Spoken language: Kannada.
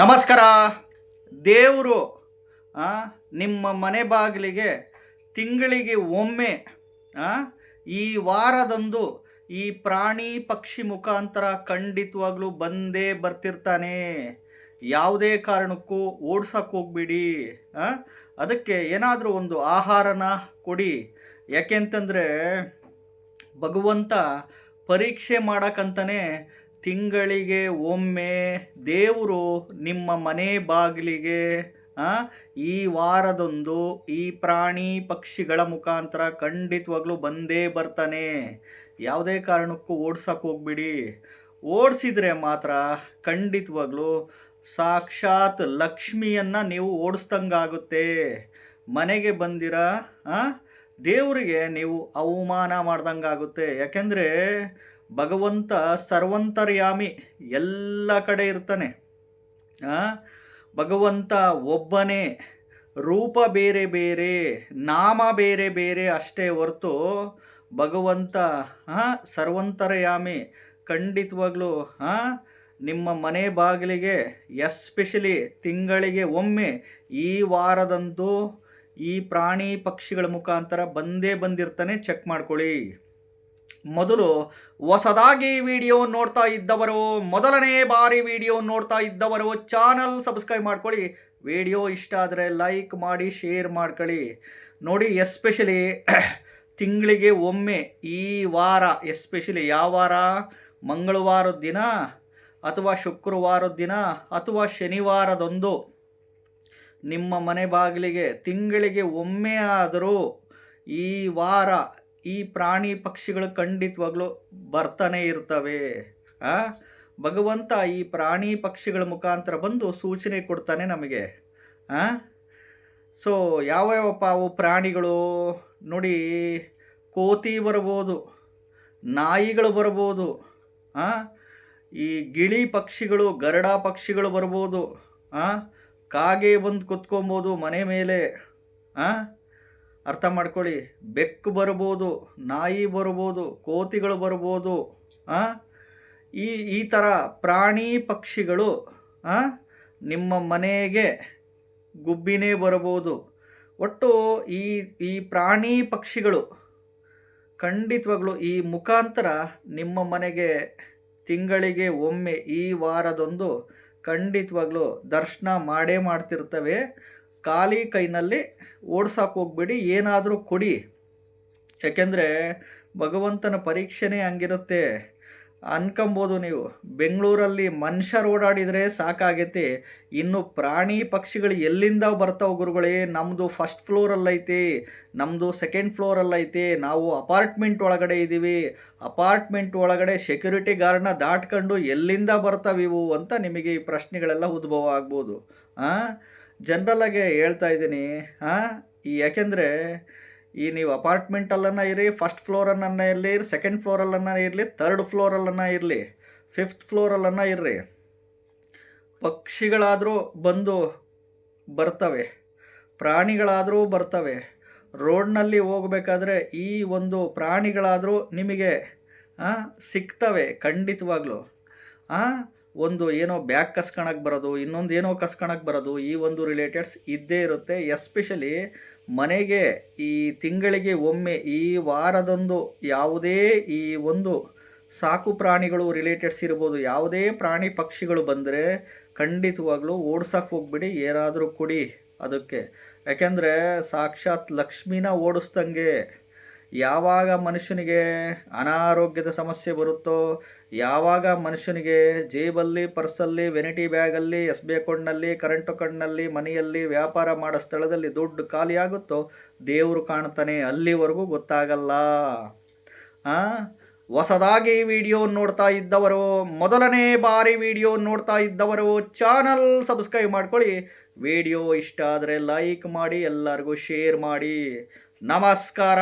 ನಮಸ್ಕಾರ. ದೇವರು ನಿಮ್ಮ ಮನೆ ಬಾಗಿಲಿಗೆ ತಿಂಗಳಿಗೆ ಒಮ್ಮೆ ಈ ವಾರದಂದು ಈ ಪ್ರಾಣಿ ಪಕ್ಷಿ ಮುಖಾಂತರ ಖಂಡಿತವಾಗ್ಲೂ ಬಂದೇ ಬರ್ತಿರ್ತಾನೆ. ಯಾವುದೇ ಕಾರಣಕ್ಕೂ ಓಡ್ಸಕ್ಕೆ ಹೋಗ್ಬಿಡಿ ಅದಕ್ಕೆ ಏನಾದರೂ ಒಂದು ಆಹಾರನ ಕೊಡಿ. ಯಾಕೆಂತಂದರೆ ಭಗವಂತ ಪರೀಕ್ಷೆ ಮಾಡಕ್ಕಂತಾನೆ ತಿಂಗಳಿಗೆ ಒಮ್ಮೆ ದೇವರು ನಿಮ್ಮ ಮನೆ ಬಾಗಿಲಿಗೆ ಈ ವಾರದೊಂದು ಈ ಪ್ರಾಣಿ ಪಕ್ಷಿಗಳ ಮುಖಾಂತರ ಖಂಡಿತವಾಗ್ಲೂ ಬಂದೇ ಬರ್ತಾನೆ. ಯಾವುದೇ ಕಾರಣಕ್ಕೂ ಓಡ್ಸಕ್ಕೆ ಹೋಗ್ಬಿಡಿ. ಓಡಿಸಿದರೆ ಮಾತ್ರ ಖಂಡಿತವಾಗ್ಲೂ ಸಾಕ್ಷಾತ್ ಲಕ್ಷ್ಮಿಯನ್ನು ನೀವು ಓಡಿಸ್ದಂಗಾಗುತ್ತೆ. ಮನೆಗೆ ಬಂದಿರ ದೇವರಿಗೆ ನೀವು ಅವಮಾನ ಮಾಡ್ದಂಗಾಗುತ್ತೆ. ಯಾಕೆಂದರೆ ಭಗವಂತ ಸರ್ವಂತರ್ಯಾಮಿ ಎಲ್ಲ ಕಡೆ ಇರ್ತಾನೆ. ಭಗವಂತ ಒಬ್ಬನೇ ರೂಪ ಬೇರೆ ಬೇರೆ ನಾಮ ಬೇರೆ ಬೇರೆ ಅಷ್ಟೇ ಹೊರತು ಭಗವಂತ ಹಾಂ ಸರ್ವಂತರಯಾಮಿ ಖಂಡಿತವಾಗ್ಲೂ ಆ, ನಿಮ್ಮ ಮನೆ ಬಾಗಿಲಿಗೆ ಎಸ್ಪೆಷಲಿ ತಿಂಗಳಿಗೆ ಒಮ್ಮೆ ಈ ವಾರದಂತೂ ಈ ಪ್ರಾಣಿ ಪಕ್ಷಿಗಳ ಮುಖಾಂತರ ಬಂದೇ ಬಂದಿರ್ತಾನೆ ಚೆಕ್ ಮಾಡ್ಕೊಳ್ಳಿ. ಮೊದಲು ಹೊಸದಾಗಿ ವಿಡಿಯೋ ನೋಡ್ತಾ ಇದ್ದವರು, ಮೊದಲನೇ ಬಾರಿ ವಿಡಿಯೋ ನೋಡ್ತಾ ಇದ್ದವರು ಚಾನಲ್ ಸಬ್ಸ್ಕ್ರೈಬ್ ಮಾಡ್ಕೊಳ್ಳಿ. ವಿಡಿಯೋ ಇಷ್ಟ ಆದರೆ ಲೈಕ್ ಮಾಡಿ ಶೇರ್ ಮಾಡ್ಕೊಳ್ಳಿ. ನೋಡಿ ಎಸ್ಪೆಷಲಿ ತಿಂಗಳಿಗೆ ಒಮ್ಮೆ ಈ ವಾರ ಎಸ್ಪೆಷಲಿ ಯಾವ ವಾರ? ಮಂಗಳವಾರದ ದಿನ ಅಥವಾ ಶುಕ್ರವಾರದ ದಿನ ಅಥವಾ ಶನಿವಾರದೊಂದು ನಿಮ್ಮ ಮನೆ ಬಾಗಿಲಿಗೆ ತಿಂಗಳಿಗೆ ಒಮ್ಮೆ ಆದರೂ ಈ ವಾರ ಈ ಪ್ರಾಣಿ ಪಕ್ಷಿಗಳು ಖಂಡಿತವಾಗ್ಲೂ ಬರ್ತಾನೆ ಇರ್ತವೆ. ಆ? ಭಗವಂತ ಈ ಪ್ರಾಣಿ ಪಕ್ಷಿಗಳ ಮುಖಾಂತರ ಬಂದು ಸೂಚನೆ ಕೊಡ್ತಾನೆ ನಮಗೆ. ಆ? ಸೊ ಯಾವ ಯಾವಪ್ಪ ಅವು ಪ್ರಾಣಿಗಳು ನೋಡಿ ಕೋತಿ ಬರ್ಬೋದು, ನಾಯಿಗಳು ಬರ್ಬೋದು, ಆ? ಈ ಗಿಳಿ ಪಕ್ಷಿಗಳು, ಗರಡ ಪಕ್ಷಿಗಳು ಬರ್ಬೋದು, ಆ? ಕಾಗೆ ಬಂದು ಕುತ್ಕೊಬೋದು ಮನೆ ಮೇಲೆ, ಆ? ಅರ್ಥ ಮಾಡ್ಕೊಳ್ಳಿ. ಬೆಕ್ಕು ಬರ್ಬೋದು, ನಾಯಿ ಬರ್ಬೋದು, ಕೋತಿಗಳು ಬರ್ಬೋದು ಈ ಈ ಥರ ಪ್ರಾಣಿ ಪಕ್ಷಿಗಳು ನಿಮ್ಮ ಮನೆಗೆ ಗುಬ್ಬಿನೇ ಬರಬಹುದು ಒಟ್ಟು ಈ ಈ ಪ್ರಾಣಿ ಪಕ್ಷಿಗಳು ಖಂಡಿತವಾಗ್ಲೂ ಈ ಮುಖಾಂತರ ನಿಮ್ಮ ಮನೆಗೆ ತಿಂಗಳಿಗೆ ಒಮ್ಮೆ ಈ ವಾರದೊಂದು ಖಂಡಿತವಾಗ್ಲೂ ದರ್ಶನ ಮಾಡೇ ಮಾಡ್ತಿರ್ತವೆ. ಖಾಲಿ ಕೈನಲ್ಲಿ ಓಡ್ಸಕ್ಕೆ ಹೋಗ್ಬೇಡಿ, ಏನಾದರೂ ಕೊಡಿ. ಯಾಕೆಂದರೆ ಭಗವಂತನ ಪರೀಕ್ಷೆನೇ ಹಂಗಿರುತ್ತೆ. ಅನ್ಕೊಂಬೋದು ನೀವು. ಬೆಂಗಳೂರಲ್ಲಿ ಮನುಷ್ಯರು ಓಡಾಡಿದರೆ ಸಾಕಾಗೈತಿ. ಇನ್ನು ಪ್ರಾಣಿ ಪಕ್ಷಿಗಳು ಎಲ್ಲಿಂದ ಬರ್ತಾವೆ ಗುರುಗಳೇ? ನಮ್ಮದು ಫಸ್ಟ್ ಫ್ಲೋರಲ್ಲೈತಿ ನಮ್ಮದು ಸೆಕೆಂಡ್ ಫ್ಲೋರಲ್ಲೈತಿ ನಾವು ಅಪಾರ್ಟ್ಮೆಂಟ್ ಒಳಗಡೆ ಇದ್ದೀವಿ. ಅಪಾರ್ಟ್ಮೆಂಟ್ ಒಳಗಡೆ ಸೆಕ್ಯೂರಿಟಿ ಗಾರ್ಡ್ನ ದಾಟ್ಕೊಂಡು ಎಲ್ಲಿಂದ ಬರ್ತಾವಿವು ಅಂತ ನಿಮಗೆ ಈ ಪ್ರಶ್ನೆಗಳೆಲ್ಲ ಉದ್ಭವ ಆಗ್ಬೋದು. ಜನ್ರಲಾಗೆ ಹೇಳ್ತಾ ಇದ್ದೀನಿ. ಹಾಂ ಈ ಯಾಕೆಂದರೆ, ಈ ನೀವು ಅಪಾರ್ಟ್ಮೆಂಟಲ್ಲನ್ನು ಇರಿ ಫಸ್ಟ್ ಫ್ಲೋರಲ್ಲನ್ನ ಇರಲಿ ಸೆಕೆಂಡ್ ಫ್ಲೋರಲ್ಲನ್ನ ಇರಲಿ ಥರ್ಡ್ ಫ್ಲೋರಲ್ಲನ್ನ ಇರಲಿ ಫಿಫ್ತ್ ಫ್ಲೋರಲ್ಲನ್ನ ಇರ್ರಿ. ಪಕ್ಷಿಗಳಾದರೂ ಬಂದು ಬರ್ತವೆ, ಪ್ರಾಣಿಗಳಾದರೂ ಬರ್ತವೆ. ರೋಡ್ನಲ್ಲಿ ಹೋಗಬೇಕಾದ್ರೆ ಈ ಒಂದು ಪ್ರಾಣಿಗಳಾದರೂ ನಿಮಗೆ ಸಿಗ್ತವೆ ಖಂಡಿತವಾಗ್ಲೂ. ಒಂದು ಏನೋ ಬ್ಯಾಗ್ ಕಸ್ಕೊಳಕ್ಕೆ ಬರೋದು, ಇನ್ನೊಂದು ಏನೋ ಕಸ್ಕೊಳಕ್ಕೆ ಬರೋದು ಈ ಒಂದು ರಿಲೇಟೆಡ್ಸ್ ಇದ್ದೇ ಇರುತ್ತೆ. ಎಸ್ಪೆಷಲಿ ಮನೆಗೆ ಈ ತಿಂಗಳಿಗೆ ಒಮ್ಮೆ ಈ ವಾರದೊಂದು ಯಾವುದೇ ಈ ಒಂದು ಸಾಕು ಪ್ರಾಣಿಗಳು ರಿಲೇಟೆಡ್ಸ್ ಇರ್ಬೋದು, ಯಾವುದೇ ಪ್ರಾಣಿ ಪಕ್ಷಿಗಳು ಬಂದರೆ ಖಂಡಿತವಾಗ್ಲೂ ಓಡ್ಸಕ್ಕೆ ಹೋಗ್ಬಿಡಿ, ಏನಾದರೂ ಕೊಡಿ ಅದಕ್ಕೆ. ಯಾಕೆಂದರೆ ಸಾಕ್ಷಾತ್ ಲಕ್ಷ್ಮೀನ ಓಡಿಸ್ದಂಗೆ ಯಾವಾಗ ಮನುಷ್ಯನಿಗೆ ಅನಾರೋಗ್ಯದ ಸಮಸ್ಯೆ ಬರುತ್ತೋ ಯಾವಾಗ ಮನುಷ್ಯನಿಗೆ ಜೇಬಲ್ಲಿ, ಪರ್ಸಲ್ಲಿ ವೆನಿಟಿ ಬ್ಯಾಗಲ್ಲಿ, ಎಸ್ ಬಿ ಅಕೌಂಟ್ನಲ್ಲಿ, ಕರೆಂಟ್ ಅಕೌಂಟ್ನಲ್ಲಿ, ಮನೆಯಲ್ಲಿ ವ್ಯಾಪಾರ ಮಾಡೋ ಸ್ಥಳದಲ್ಲಿ ದುಡ್ಡು ಖಾಲಿಯಾಗುತ್ತೋ ದೇವರು ಕಾಣ್ತಾನೆ, ಅಲ್ಲಿವರೆಗೂ ಗೊತ್ತಾಗಲ್ಲ. ಹೊಸದಾಗಿ ವಿಡಿಯೋ ನೋಡ್ತಾ ಇದ್ದವರು, ಮೊದಲನೇ ಬಾರಿ ವಿಡಿಯೋ ನೋಡ್ತಾ ಇದ್ದವರು, ಚಾನಲ್ ಸಬ್ಸ್ಕ್ರೈಬ್ ಮಾಡ್ಕೊಳ್ಳಿ. ವಿಡಿಯೋ ಇಷ್ಟ ಆದರೆ ಲೈಕ್ ಮಾಡಿ, ಎಲ್ಲರಿಗೂ ಶೇರ್ ಮಾಡಿ. ನಮಸ್ಕಾರ.